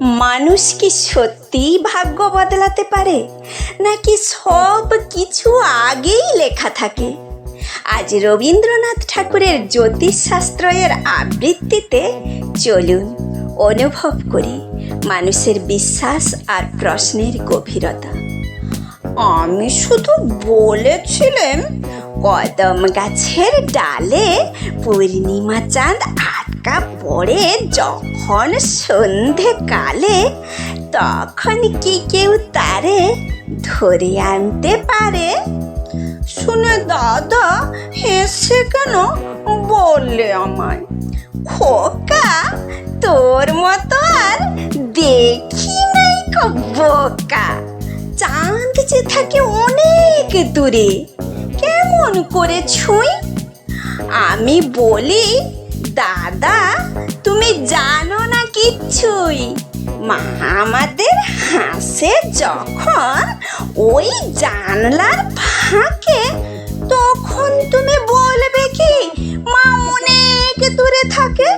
মানুষ কি সত্যিই ভাগ্য বদলাতে পারে? নাকি সব কিছু আগেই লেখা থাকে? আজ রবীন্দ্রনাথ ঠাকুরের জ্যোতিষশাস্ত্র এর আবৃত্তিতে চলুন অনুভব করি মানুষের বিশ্বাস আর প্রশ্নের গভীরতা। আমি শুধু বলেছিলেন, কদম গাছের ডালে পূর্ণিমা চাঁদ আটকা পড়ে যখন সন্ধে কালে তখন কি কেউ তারে ধরে আনতে পারে? শুনে দাদা হেসে কেন বললে আমায়? খোকা, তোর মতো আর দেখি নাই বোকা। চাঁদ যে থাকে অনেক দূরে, কেমন করে ছুঁই? আমি বলি দাদা, তুমি জানো না কিচ্ছুই মা আমাদের হাসে যখন ওই জানলার ফাঁকে তখন তুমি বলবে কি, মা অনেক দূরে থাকে।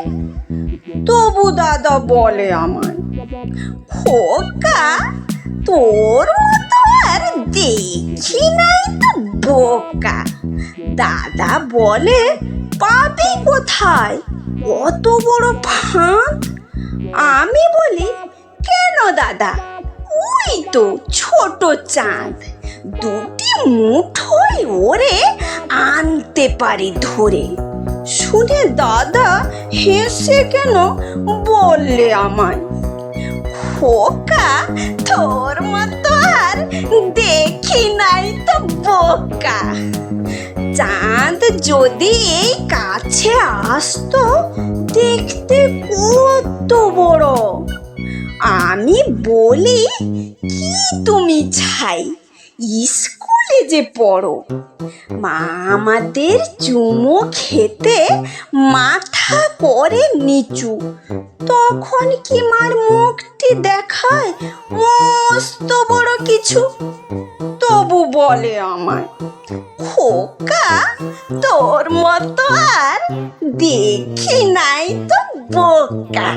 তবু দাদা বলে আমায়, খোকা, তোর মতো আর দেখি নাই তো বোকা। দাদা বলে পাবি কোথায়? অত বড় ফাঁক আমি বলি, কেন দাদা? ওই তো ছোট চাঁদ। দুটি মুঠোই ওরে আনতে পারি ধরে। শুনে দাদা হেসে কেন বললে আমায়? খোকা, তোর মতো আর দেখি নাই তো বোকা। চাঁদ যদি এই কাছে আসতো, দেখতে কত বড়। আমি বলি, কি তুমি ছাই? স্কুলে যে পড়ো। মা আমাদের চুমো খেতে মাথা করে নিচু। তখন কি মার মুখটি দেখায়? মস্ত বড় কিছু। তবু বলে আমায়, খোকা, তোর মতো আর দেখি নাই তো বোকা।